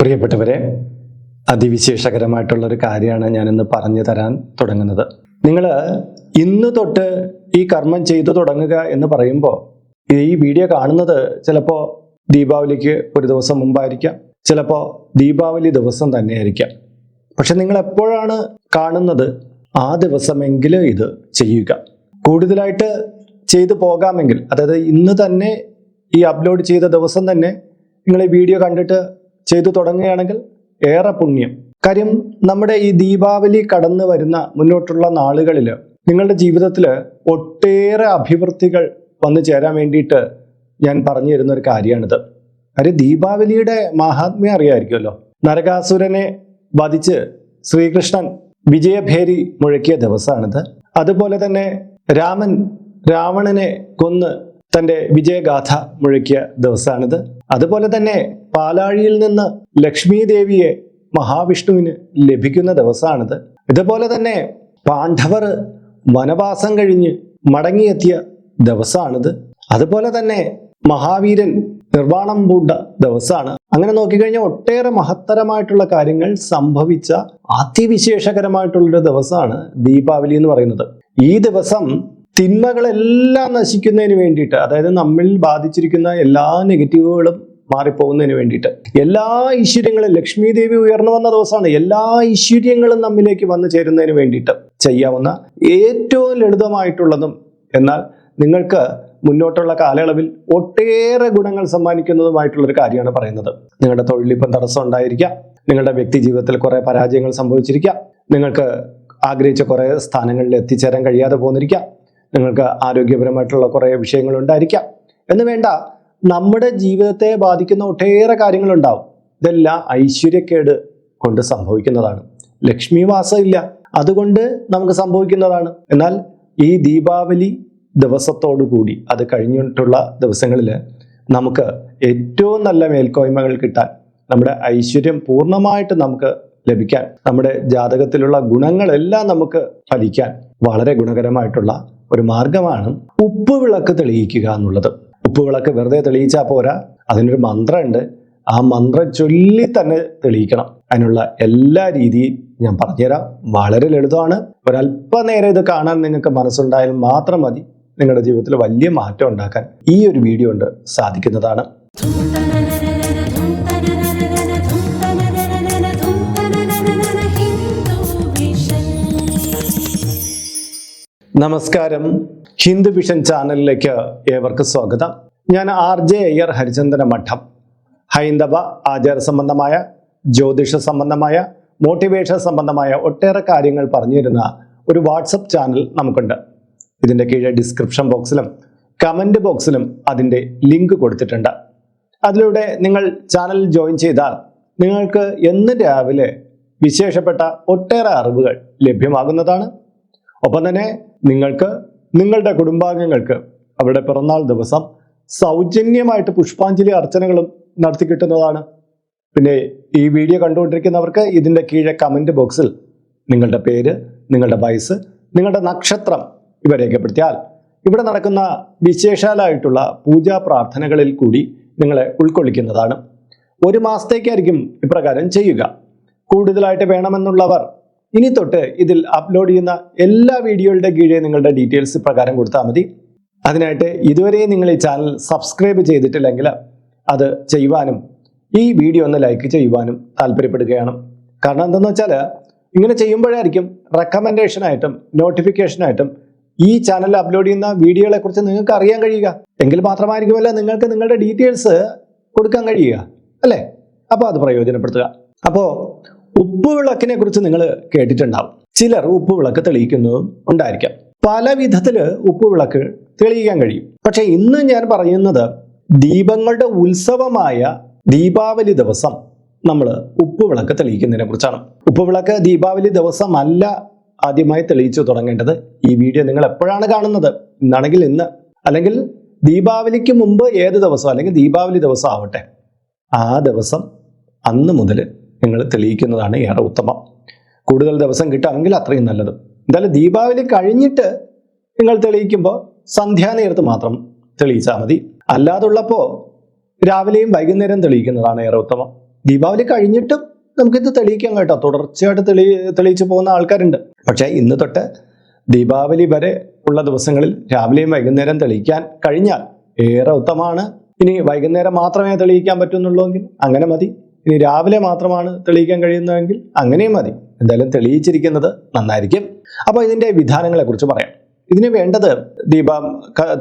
പ്രിയപ്പെട്ടവരെ അതിവിശേഷകരമായിട്ടുള്ള ഒരു കാര്യമാണ് ഞാനിന്ന് പറഞ്ഞു തരാൻ തുടങ്ങുന്നത്. നിങ്ങൾ ഇന്ന് തൊട്ട് ഈ കർമ്മം ചെയ്തു തുടങ്ങുക എന്ന് പറയുമ്പോൾ ഈ വീഡിയോ കാണുന്നത് ചിലപ്പോൾ ദീപാവലിക്ക് ഒരു ദിവസം മുമ്പായിരിക്കാം ചിലപ്പോൾ ദീപാവലി ദിവസം തന്നെയായിരിക്കാം. പക്ഷെ നിങ്ങൾ എപ്പോഴാണ് കാണുന്നത്? ആ ദിവസമെങ്കിലും ഇത് ചെയ്യുക. കൂടുതലായിട്ട് ചെയ്തു പോകാമെങ്കിൽ അതായത് ഇന്ന് തന്നെ ഈ അപ്ലോഡ് ചെയ്ത ദിവസം തന്നെ നിങ്ങൾ ഈ വീഡിയോ കണ്ടിട്ട് ചെയ്തു തുടങ്ങുകയാണെങ്കിൽ ഏറെ പുണ്യം. കാര്യം നമ്മുടെ ഈ ദീപാവലി കടന്നു വരുന്ന മുന്നോട്ടുള്ള നാളുകളിൽ നിങ്ങളുടെ ജീവിതത്തിൽ ഒട്ടേറെ അഭിവൃദ്ധികൾ വന്നു ചേരാൻ വേണ്ടിയിട്ട് ഞാൻ പറഞ്ഞു തരുന്ന ഒരു കാര്യമാണിത്. കാര്യം ദീപാവലിയുടെ മഹാത്മ്യം അറിയാമായിരിക്കുമല്ലോ. നരകാസുരനെ വധിച്ച് ശ്രീകൃഷ്ണൻ വിജയഭേരി മുഴക്കിയ ദിവസമാണിത്. അതുപോലെ തന്നെ രാമൻ രാവണനെ കൊന്ന് തന്റെ വിജയഗാഥ മുഴക്കിയ ദിവസമാണിത്. അതുപോലെ തന്നെ പാലാഴിയിൽ നിന്ന് ലക്ഷ്മി ദേവിയെ മഹാവിഷ്ണുവിന് ലഭിക്കുന്ന ദിവസമാണിത്. ഇതുപോലെ തന്നെ പാണ്ഡവർ വനവാസം കഴിഞ്ഞ് മടങ്ങിയെത്തിയ ദിവസമാണിത്. അതുപോലെ തന്നെ മഹാവീരൻ നിർവാണം പൂണ്ട ദിവസമാണ്. അങ്ങനെ നോക്കിക്കഴിഞ്ഞാൽ ഒട്ടേറെ മഹത്തരമായിട്ടുള്ള കാര്യങ്ങൾ സംഭവിച്ച അതിവിശേഷകരമായിട്ടുള്ളൊരു ദിവസമാണ് ദീപാവലി എന്ന് പറയുന്നത്. ഈ ദിവസം തിന്മകളെല്ലാം നശിക്കുന്നതിന് വേണ്ടിയിട്ട് അതായത് നമ്മിൽ ബാധിച്ചിരിക്കുന്ന എല്ലാ നെഗറ്റീവുകളും മാറിപ്പോകുന്നതിന് വേണ്ടിയിട്ട്. എല്ലാ ഐശ്വര്യങ്ങളും ലക്ഷ്മി ദേവി ഉയർന്നു വന്ന ദിവസമാണ് എല്ലാ ഐശ്വര്യങ്ങളും നമ്മിലേക്ക് വന്നു ചേരുന്നതിന് വേണ്ടിയിട്ട് ചെയ്യാവുന്ന ഏറ്റവും ലളിതമായിട്ടുള്ളതും എന്നാൽ നിങ്ങൾക്ക് മുന്നോട്ടുള്ള കാലയളവിൽ ഒട്ടേറെ ഗുണങ്ങൾ സമ്മാനിക്കുന്നതുമായിട്ടുള്ള ഒരു കാര്യമാണ് പറയുന്നത്. നിങ്ങളുടെ തൊഴിലിപ്പം തടസ്സം ഉണ്ടായിരിക്കാം നിങ്ങളുടെ വ്യക്തി ജീവിതത്തിൽ കുറെ പരാജയങ്ങൾ സംഭവിച്ചിരിക്കാം നിങ്ങൾക്ക് ആഗ്രഹിച്ച കുറേ സ്ഥാനങ്ങളിൽ എത്തിച്ചേരാൻ കഴിയാതെ പോന്നിരിക്കാം നിങ്ങൾക്ക് ആരോഗ്യപരമായിട്ടുള്ള കുറേ വിഷയങ്ങൾ ഉണ്ടായിരിക്കാം എന്ന് വേണ്ട നമ്മുടെ ജീവിതത്തെ ബാധിക്കുന്ന ഒട്ടേറെ കാര്യങ്ങളുണ്ടാവും. ഇതെല്ലാം ഐശ്വര്യക്കേട് കൊണ്ട് സംഭവിക്കുന്നതാണ്. ലക്ഷ്മി വാസം ഇല്ല. അതുകൊണ്ട് നമുക്ക് സംഭവിക്കുന്നതാണ്. എന്നാൽ ഈ ദീപാവലി ദിവസത്തോടു കൂടി അത് കഴിഞ്ഞിട്ടുള്ള ദിവസങ്ങളിൽ നമുക്ക് ഏറ്റവും നല്ല മേൽക്കോയ്മകൾ കിട്ടാൻ നമ്മുടെ ഐശ്വര്യം പൂർണമായിട്ട് നമുക്ക് ലഭിക്കാൻ നമ്മുടെ ജാതകത്തിലുള്ള ഗുണങ്ങളെല്ലാം നമുക്ക് ഫലിക്കാൻ വളരെ ഗുണകരമായിട്ടുള്ള ഒരു മാർഗമാണ് ഉപ്പ് വിളക്ക് തെളിയിക്കുക എന്നുള്ളത്. ഉപ്പ് വിളക്ക് വെറുതെ തെളിയിച്ചാൽ പോരാ. അതിനൊരു മന്ത്രമുണ്ട്. ആ മന്ത്രം ചൊല്ലി തന്നെ തെളിയിക്കണം. അതിനുള്ള എല്ലാ രീതിയും ഞാൻ പറഞ്ഞുതരാം. വളരെ ലളിതമാണ്. ഒരല്പനേരം ഇത് കാണാൻ നിങ്ങൾക്ക് മനസ്സുണ്ടായാൽ മാത്രം മതി. നിങ്ങളുടെ ജീവിതത്തിൽ വലിയ മാറ്റം ഉണ്ടാക്കാൻ ഈ ഒരു വീഡിയോ കൊണ്ട് സാധിക്കുന്നതാണ്. നമസ്കാരം. ഹിന്ദു വിഷൻ ചാനലിലേക്ക് ഏവർക്ക് സ്വാഗതം. ഞാൻ ആർ ജെ അയ്യർ ഹരിചന്ദന മഠം. ഹൈന്ദവ ആചാര സംബന്ധമായ ജ്യോതിഷ സംബന്ധമായ മോട്ടിവേഷൻ സംബന്ധമായ ഒട്ടേറെ കാര്യങ്ങൾ പറഞ്ഞു തരുന്ന ഒരു വാട്സപ്പ് ചാനൽ നമുക്കുണ്ട്. ഇതിന്റെ കീഴെ ഡിസ്ക്രിപ്ഷൻ ബോക്സിലും കമന്റ് ബോക്സിലും അതിന്റെ ലിങ്ക് കൊടുത്തിട്ടുണ്ട്. അതിലൂടെ നിങ്ങൾ ചാനൽ ജോയിൻ ചെയ്താൽ നിങ്ങൾക്ക് എന്ന് രാവിലെ വിശേഷപ്പെട്ട ഒട്ടേറെ അറിവുകൾ ലഭ്യമാകുന്നതാണ്. ഒപ്പം തന്നെ നിങ്ങൾക്ക് നിങ്ങളുടെ കുടുംബാംഗങ്ങൾക്ക് അവരുടെ പിറന്നാൾ ദിവസം സൗജന്യമായിട്ട് പുഷ്പാഞ്ജലി അർച്ചനകളും നടത്തി കിട്ടുന്നതാണ്. പിന്നെ ഈ വീഡിയോ കണ്ടുകൊണ്ടിരിക്കുന്നവർക്ക് ഇതിന്റെ കീഴെ കമന്റ് ബോക്സിൽ നിങ്ങളുടെ പേര് നിങ്ങളുടെ വയസ്സ് നിങ്ങളുടെ നക്ഷത്രം ഇവ രേഖപ്പെടുത്തിയാൽ ഇവിടെ നടക്കുന്ന വിശേഷാലായിട്ടുള്ള പൂജാ പ്രാർത്ഥനകളിൽ കൂടി നിങ്ങളെ ഉൾക്കൊള്ളിക്കുന്നതാണ്. ഒരു മാസത്തേക്കായിരിക്കും ഇപ്രകാരം ചെയ്യുക. കൂടുതലായിട്ട് വേണമെന്നുള്ളവർ ഇനി തൊട്ട് ഇതിൽ അപ്ലോഡ് ചെയ്യുന്ന എല്ലാ വീഡിയോകളുടെ കീഴേ നിങ്ങളുടെ ഡീറ്റെയിൽസ് പ്രകാരം കൊടുത്താൽ മതി. അതിനായിട്ട് ഇതുവരെ നിങ്ങൾ ഈ ചാനൽ സബ്സ്ക്രൈബ് ചെയ്തിട്ടില്ലെങ്കിൽ അത് ചെയ്യുവാനും ഈ വീഡിയോ ഒന്ന് ലൈക്ക് ചെയ്യുവാനും താല്പര്യപ്പെടുകയാണ്. കാരണം എന്തെന്ന് വെച്ചാൽ ഇങ്ങനെ ചെയ്യുമ്പോഴായിരിക്കും റെക്കമെൻഡേഷനായിട്ടും നോട്ടിഫിക്കേഷനായിട്ടും ഈ ചാനൽ അപ്ലോഡ് ചെയ്യുന്ന വീഡിയോകളെ കുറിച്ച് നിങ്ങൾക്ക് അറിയാൻ കഴിയുക. എങ്കിൽ മാത്രമായിരിക്കുമല്ല നിങ്ങൾക്ക് നിങ്ങളുടെ ഡീറ്റെയിൽസ് കൊടുക്കാൻ കഴിയുക. അല്ലേ? അപ്പോൾ അത് പ്രയോജനപ്പെടുത്തുക. അപ്പോൾ ഉപ്പ് വിളക്കിനെ കുറിച്ച് നിങ്ങൾ കേട്ടിട്ടുണ്ടാവും. ചിലർ ഉപ്പുവിളക്ക് തെളിയിക്കുന്നതും ഉണ്ടായിരിക്കാം. പല വിധത്തിൽ ഉപ്പുവിളക്ക് തെളിയിക്കാൻ കഴിയും. പക്ഷെ ഇന്ന് ഞാൻ പറയുന്നത് ദീപങ്ങളുടെ ഉത്സവമായ ദീപാവലി ദിവസം നമ്മൾ ഉപ്പുവിളക്ക് തെളിയിക്കുന്നതിനെ കുറിച്ചാണ്. ഉപ്പുവിളക്ക് ദീപാവലി ദിവസമല്ല ആദ്യമായി തെളിയിച്ചു തുടങ്ങേണ്ടത് ഈ വീഡിയോ നിങ്ങൾ എപ്പോഴാണ് കാണുന്നത്? ഇന്നാണെങ്കിൽ ഇന്ന്. അല്ലെങ്കിൽ ദീപാവലിക്ക് മുമ്പ് ഏത് ദിവസം? അല്ലെങ്കിൽ ദീപാവലി ദിവസം ആവട്ടെ. ആ ദിവസം അന്ന് മുതൽ നിങ്ങൾ തെളിയിക്കുന്നതാണ് ഏറെ ഉത്തമം. കൂടുതൽ ദിവസം കിട്ടുകയാണെങ്കിൽ അത്രയും നല്ലത്. എന്തായാലും ദീപാവലി കഴിഞ്ഞിട്ട് നിങ്ങൾ തെളിയിക്കുമ്പോൾ സന്ധ്യാനേരത്ത് മാത്രം തെളിയിച്ചാൽ മതി. അല്ലാതുള്ളപ്പോൾ രാവിലെയും വൈകുന്നേരം തെളിയിക്കുന്നതാണ് ഏറെ ഉത്തമം. ദീപാവലി കഴിഞ്ഞിട്ടും നമുക്കിത് തെളിയിക്കാം കേട്ടോ. തുടർച്ചയായിട്ട് തെളി തെളിയിച്ചു പോകുന്ന ആൾക്കാരുണ്ട്. പക്ഷേ ഇന്ന് തൊട്ട് ദീപാവലി വരെ ഉള്ള ദിവസങ്ങളിൽ രാവിലെയും വൈകുന്നേരം തെളിയിക്കാൻ കഴിഞ്ഞാൽ ഏറെ ഉത്തമമാണ്. ഇനി വൈകുന്നേരം മാത്രമേ തെളിയിക്കാൻ പറ്റുന്നുള്ളൂ എങ്കിൽ അങ്ങനെ മതി. ഇനി രാവിലെ മാത്രമാണ് തെളിയിക്കാൻ കഴിയുന്നതെങ്കിൽ അങ്ങനെയും മതി. എന്തായാലും തെളിയിച്ചിരിക്കുന്നത് നന്നായിരിക്കും. അപ്പോൾ ഇതിന്റെ വിധാനങ്ങളെക്കുറിച്ച് പറയാം. ഇതിന് വേണ്ടത് ദീപം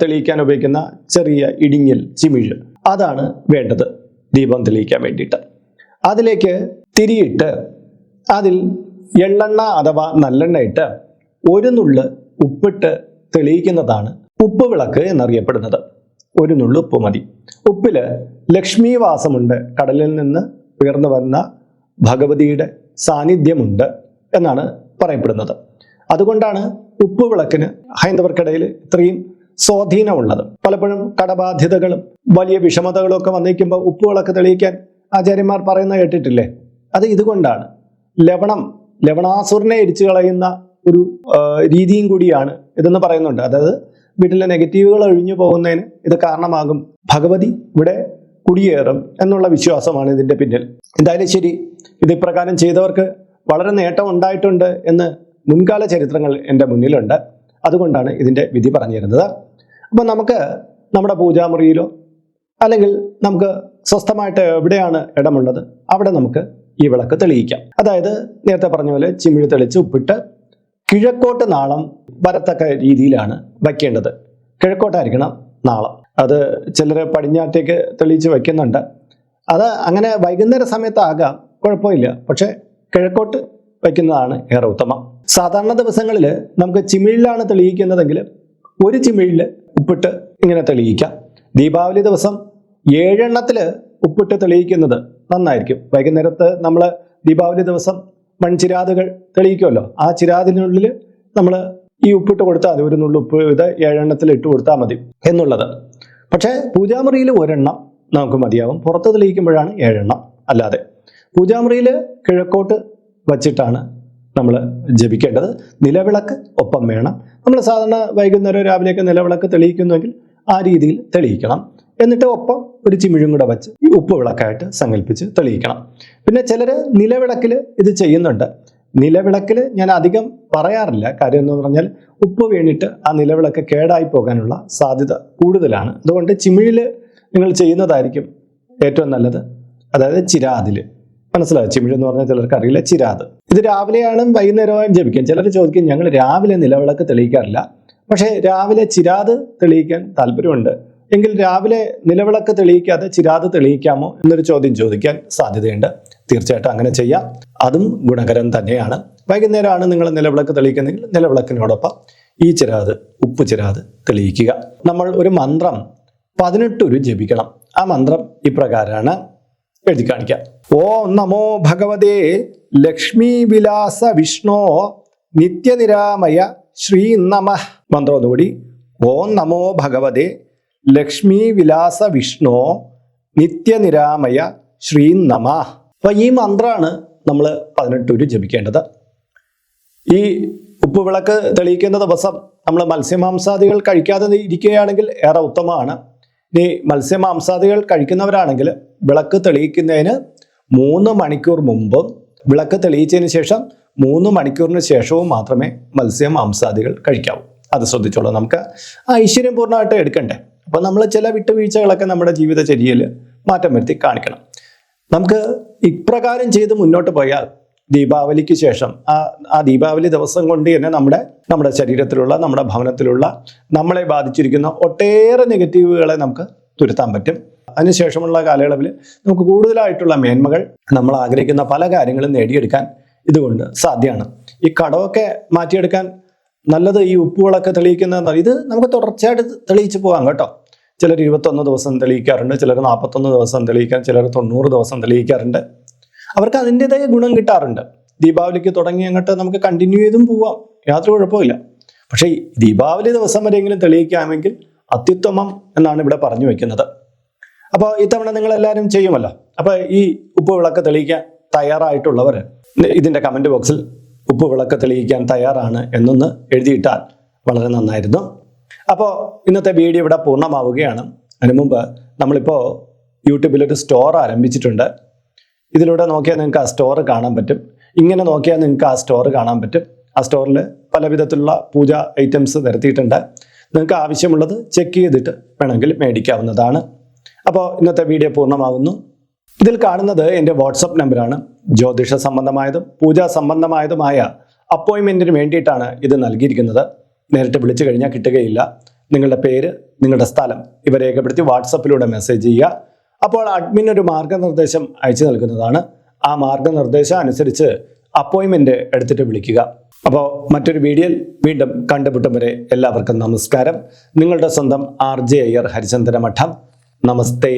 തെളിയിക്കാൻ ഉപയോഗിക്കുന്ന ചെറിയ ഇടിഞ്ഞിൽ ചിമിഴ്. അതാണ് വേണ്ടത് ദീപം തെളിയിക്കാൻ വേണ്ടിയിട്ട്. അതിലേക്ക് തിരിയിട്ട് അതിൽ എള്ളെണ്ണ അഥവാ നല്ലെണ്ണ ഇട്ട് ഒരു നുള്ള് ഉപ്പിട്ട് തെളിയിക്കുന്നതാണ് ഉപ്പ് വിളക്ക് എന്നറിയപ്പെടുന്നത്. ഒരു നുള്ളു ഉപ്പ് മതി. ഉപ്പിൽ ലക്ഷ്മി വാസമുണ്ട് കടലിൽ നിന്ന് ഉയർന്നു വന്ന ഭഗവതിയുടെ സാന്നിധ്യമുണ്ട് എന്നാണ് പറയപ്പെടുന്നത്. അതുകൊണ്ടാണ് ഉപ്പുവിളക്കിന് ഹൈന്ദവർക്കിടയിൽ ഇത്രയും സ്വാധീനമുള്ളത്. പലപ്പോഴും കടബാധ്യതകളും വലിയ വിഷമതകളും ഒക്കെ വന്നിരിക്കുമ്പോൾ ഉപ്പുവിളക്ക് തെളിയിക്കാൻ ആചാര്യന്മാർ പറയുന്ന കേട്ടിട്ടില്ലേ? അത് ഇതുകൊണ്ടാണ്. ലവണം ലവണാസുരനെ എരിച്ചു കളയുന്ന ഒരു രീതിയും കൂടിയാണ് ഇതെന്ന് പറയുന്നുണ്ട്. അതായത് വീട്ടിലെ നെഗറ്റീവുകൾ ഒഴിഞ്ഞു പോകുന്നതിന് ഇത് കാരണമാകും. ഭഗവതി ഇവിടെ കുടിയേറും എന്നുള്ള വിശ്വാസമാണ് ഇതിന്റെ പിന്നിൽ. എന്തായാലും ശരി ഇത് ഇപ്രകാരം ചെയ്തവർക്ക് വളരെ നേട്ടം ഉണ്ടായിട്ടുണ്ട് എന്ന് മുൻകാല ചരിത്രങ്ങൾ എന്റെ മുന്നിലുണ്ട്. അതുകൊണ്ടാണ് ഇതിന്റെ വിധി പറഞ്ഞു തരുന്നത്. അപ്പം നമുക്ക് നമ്മുടെ പൂജാമുറിയിലോ അല്ലെങ്കിൽ നമുക്ക് സ്വസ്ഥമായിട്ട് എവിടെയാണ് ഇടമുള്ളത്? അവിടെ നമുക്ക് ഈ വിളക്ക് തെളിയിക്കാം. അതായത് നേരത്തെ പറഞ്ഞ പോലെ ചിമിഴി തെളിച്ച് ഉപ്പിട്ട് കിഴക്കോട്ട് നാളം വരത്തക്ക രീതിയിലാണ് വയ്ക്കേണ്ടത്. കിഴക്കോട്ടായിരിക്കണം നാളം. അത് ചിലർ പടിഞ്ഞാറ്റേക്ക് തെളിയിച്ച് വയ്ക്കുന്നുണ്ട് അത് അങ്ങനെ വൈകുന്നേര സമയത്താകാം കുഴപ്പമില്ല. പക്ഷേ കിഴക്കോട്ട് വയ്ക്കുന്നതാണ് ഏറെ ഉത്തമം. സാധാരണ ദിവസങ്ങളിൽ നമുക്ക് ചിമിഴിലാണ് തെളിയിക്കുന്നതെങ്കിൽ ഒരു ചിമിഴിൽ ഉപ്പിട്ട് ഇങ്ങനെ തെളിയിക്കാം. ദീപാവലി ദിവസം ഏഴെണ്ണത്തിൽ ഉപ്പിട്ട് തെളിയിക്കുന്നത് നന്നായിരിക്കും. വൈകുന്നേരത്ത് നമ്മൾ ദീപാവലി ദിവസം മൺചിരാതുകൾ തെളിയിക്കുമല്ലോ. ആ ചിരാതിനുള്ളിൽ നമ്മൾ ഈ ഉപ്പിട്ട് കൊടുത്താൽ മതി. ഒരു നുള്ളു ഉപ്പ് ഇത് ഏഴെണ്ണത്തിൽ ഇട്ട് കൊടുത്താൽ മതി എന്നുള്ളത്. പക്ഷേ പൂജാമുറിയിൽ ഒരെണ്ണം നമുക്ക് മതിയാവും. പുറത്ത് തെളിയിക്കുമ്പോഴാണ് ഏഴെണ്ണം അല്ലാതെ. പൂജാമുറിയിൽ കിഴക്കോട്ട് വച്ചിട്ടാണ് നമ്മൾ ജപിക്കേണ്ടത്. നിലവിളക്ക് ഒപ്പം വേണം. നമ്മൾ സാധാരണ വൈകുന്നേരം രാവിലെയൊക്കെ നിലവിളക്ക് തെളിയിക്കുന്നുവെങ്കിൽ ആ രീതിയിൽ തെളിയിക്കണം. എന്നിട്ട് ഒപ്പം ഒരു ചിമിഴും കൂടെ വെച്ച് ഉപ്പ് വിളക്കായിട്ട് സങ്കല്പിച്ച് തെളിയിക്കണം. പിന്നെ ചിലർ നിലവിളക്കിൽ ഇത് ചെയ്യുന്നുണ്ട്. നിലവിളക്കിൽ ഞാൻ അധികം പറയാറില്ല. കാര്യം എന്ന് പറഞ്ഞാൽ ഉപ്പ് വീണിട്ട് ആ നിലവിളക്ക് കേടായി പോകാനുള്ള സാധ്യത കൂടുതലാണ്. അതുകൊണ്ട് ചിമിഴിൽ നിങ്ങൾ ചെയ്യുന്നതായിരിക്കും ഏറ്റവും നല്ലത്. അതായത് ചിരാതിൽ മനസ്സിലായോ? ചിമിഴ് എന്ന് പറഞ്ഞാൽ ചിലർക്ക് അറിയില്ല ചിരാത്. ഇത് രാവിലെയാണ് വൈകുന്നേരമായും ജപിക്കാം. ചിലർ ചോദിക്കും ഞങ്ങൾ രാവിലെ നിലവിളക്ക് തെളിയിക്കാറില്ല. പക്ഷേ രാവിലെ ചിരാത് തെളിയിക്കാൻ താല്പര്യമുണ്ട്. എങ്കിൽ രാവിലെ നിലവിളക്ക് തെളിയിക്കാതെ ചിരാത് തെളിയിക്കാമോ എന്നൊരു ചോദ്യം ചോദിക്കാൻ സാധ്യതയുണ്ട്. തീർച്ചയായിട്ടും അങ്ങനെ ചെയ്യാം. അതും ഗുണകരം തന്നെയാണ്. വൈകുന്നേരമാണ് നിങ്ങൾ നിലവിളക്ക് തെളിയിക്കുന്നെങ്കിൽ നിലവിളക്കിനോടൊപ്പം ഈ ചിരാത് ഉപ്പ് ചിരാത് തെളിയിക്കുക. നമ്മൾ ഒരു മന്ത്രം പതിനെട്ടൊരു ജപിക്കണം. ആ മന്ത്രം ഇപ്രകാരമാണ് എഴുതി കാണിക്കാം ഓ നമോ ഭഗവതേ ലക്ഷ്മി വിലാസ വിഷ്ണോ നിത്യനിരാമയ ശ്രീ നമ. മന്ത്രം ഒന്നുകൂടി. ഓം നമോ ഭഗവതേ ലക്ഷ്മി വിലാസ വിഷ്ണു നിത്യനിരാമയ ശ്രീ നമ. അപ്പൊ ഈ മന്ത്രമാണ് നമ്മൾ പതിനെട്ടൂര് ജപിക്കേണ്ടത്. ഈ ഉപ്പുവിളക്ക് തെളിയിക്കുന്ന ദിവസം നമ്മൾ മത്സ്യമാംസാദികൾ കഴിക്കാതെ ഇരിക്കുകയാണെങ്കിൽ ഏറെ ഉത്തമമാണ്. ഇനി മത്സ്യമാംസാദികൾ കഴിക്കുന്നവരാണെങ്കിൽ വിളക്ക് തെളിയിക്കുന്നതിന് മൂന്ന് മണിക്കൂർ മുമ്പും വിളക്ക് തെളിയിച്ചതിന് ശേഷം മൂന്ന് മണിക്കൂറിന് ശേഷവും മാത്രമേ മത്സ്യമാംസാദികൾ കഴിക്കാവൂ. അത് ശ്രദ്ധിച്ചോളൂ നമുക്ക്. ഐശ്വര്യം പൂർണമായിട്ട് എടുക്കണ്ടേ? അപ്പോൾ നമ്മൾ ചില വിട്ടുവീഴ്ചകളൊക്കെ നമ്മുടെ ജീവിതചര്യയിൽ മാറ്റം വരുത്തി കാണിക്കണം. നമുക്ക് ഇപ്രകാരം ചെയ്ത് മുന്നോട്ട് പോയാൽ ദീപാവലിക്ക് ശേഷം ആ ആ ദീപാവലി ദിവസം കൊണ്ട് തന്നെ നമ്മുടെ നമ്മുടെ ശരീരത്തിലുള്ള നമ്മുടെ ഭവനത്തിലുള്ള നമ്മളെ ബാധിച്ചിരിക്കുന്ന ഒട്ടേറെ നെഗറ്റീവുകളെ നമുക്ക് തുരുത്താൻ പറ്റും. അതിനുശേഷമുള്ള കാലയളവിൽ നമുക്ക് കൂടുതലായിട്ടുള്ള മേന്മകൾ നമ്മൾ ആഗ്രഹിക്കുന്ന പല കാര്യങ്ങളും നേടിയെടുക്കാൻ ഇതുകൊണ്ട് സാധ്യമാണ്. ഈ കടമൊക്കെ മാറ്റിയെടുക്കാൻ നല്ലത് ഈ ഉപ്പുകളൊക്കെ തെളിയിക്കുന്ന ഇത് നമുക്ക് തുടർച്ചയായിട്ട് തെളിയിച്ച് പോകാം കേട്ടോ. ചിലർ ഇരുപത്തൊന്ന് ദിവസം തെളിയിക്കാറുണ്ട് ചിലർ നാൽപ്പത്തൊന്ന് ദിവസം തെളിയിക്കാൻ ചിലർ തൊണ്ണൂറ് ദിവസം തെളിയിക്കാറുണ്ട്. അവർക്ക് അതിന്റെതായ ഗുണം കിട്ടാറുണ്ട്. ദീപാവലിക്ക് തുടങ്ങി അങ്ങോട്ട് നമുക്ക് കണ്ടിന്യൂ ചെയ്തും പോവാം യാതൊരു കുഴപ്പമില്ല പക്ഷേ ദീപാവലി ദിവസം വരെയെങ്കിലും തെളിയിക്കാമെങ്കിൽ അത്യുത്തമം എന്നാണ് ഇവിടെ പറഞ്ഞു വെക്കുന്നത്. അപ്പോൾ ഇത്തവണ നിങ്ങൾ എല്ലാവരും ചെയ്യുമല്ലോ? അപ്പോൾ ഈ ഉപ്പ് വിളക്ക് തെളിയിക്കാൻ തയ്യാറായിട്ടുള്ളവർ ഇതിന്റെ കമന്റ് ബോക്സിൽ ഉപ്പ് വിളക്ക് തെളിയിക്കാൻ തയ്യാറാണ് എന്നൊന്ന് എഴുതിയിട്ടാൽ വളരെ നന്നായിരുന്നു. അപ്പോൾ ഇന്നത്തെ വീഡിയോ ഇവിടെ പൂർണമാവുകയാണ്. അതിനു മുമ്പ് നമ്മളിപ്പോൾ യൂട്യൂബിൽ ഒരു സ്റ്റോർ ആരംഭിച്ചിട്ടുണ്ട്. ഇതിലൂടെ നോക്കിയാൽ നിങ്ങൾക്ക് ആ സ്റ്റോർ കാണാൻ പറ്റും. ഇങ്ങനെ നോക്കിയാൽ നിങ്ങൾക്ക് ആ സ്റ്റോർ കാണാൻ പറ്റും. ആ സ്റ്റോറിൽ പല വിധത്തിലുള്ള പൂജ ഐറ്റംസ് വരുത്തിയിട്ടുണ്ട്. നിങ്ങൾക്ക് ആവശ്യമുള്ളത് ചെക്ക് ചെയ്തിട്ട് വേണമെങ്കിൽ മേടിക്കാവുന്നതാണ്. അപ്പോൾ ഇന്നത്തെ വീഡിയോ പൂർണമാകുന്നു ഇതിൽ കാണുന്നത് എന്റെ വാട്സപ്പ് നമ്പറാണ്. ജ്യോതിഷ സംബന്ധമായതും പൂജാ സംബന്ധമായതുമായ അപ്പോയിൻമെന്റിന് വേണ്ടിയിട്ടാണ് ഇത് നൽകിയിരിക്കുന്നത്. നേരിട്ട് വിളിച്ചു കഴിഞ്ഞാൽ കിട്ടുകയില്ല. നിങ്ങളുടെ പേര് നിങ്ങളുടെ സ്ഥലം ഇവ രേഖപ്പെടുത്തി വാട്സപ്പിലൂടെ മെസ്സേജ് ചെയ്യുക. അപ്പോൾ അഡ്മിൻ ഒരു മാർഗനിർദ്ദേശം അയച്ചു നൽകുന്നതാണ്. ആ മാർഗനിർദ്ദേശം അനുസരിച്ച് അപ്പോയിൻമെന്റ് എടുത്തിട്ട് വിളിക്കുക. അപ്പോൾ മറ്റൊരു വീഡിയോയിൽ വീണ്ടും കണ്ടുമുട്ടും വരെ എല്ലാവർക്കും നമസ്കാരം. നിങ്ങളുടെ സ്വന്തം ആർ ജെ അയ്യർ ഹരിചന്ദ്ര മഠം നമസ്തേ.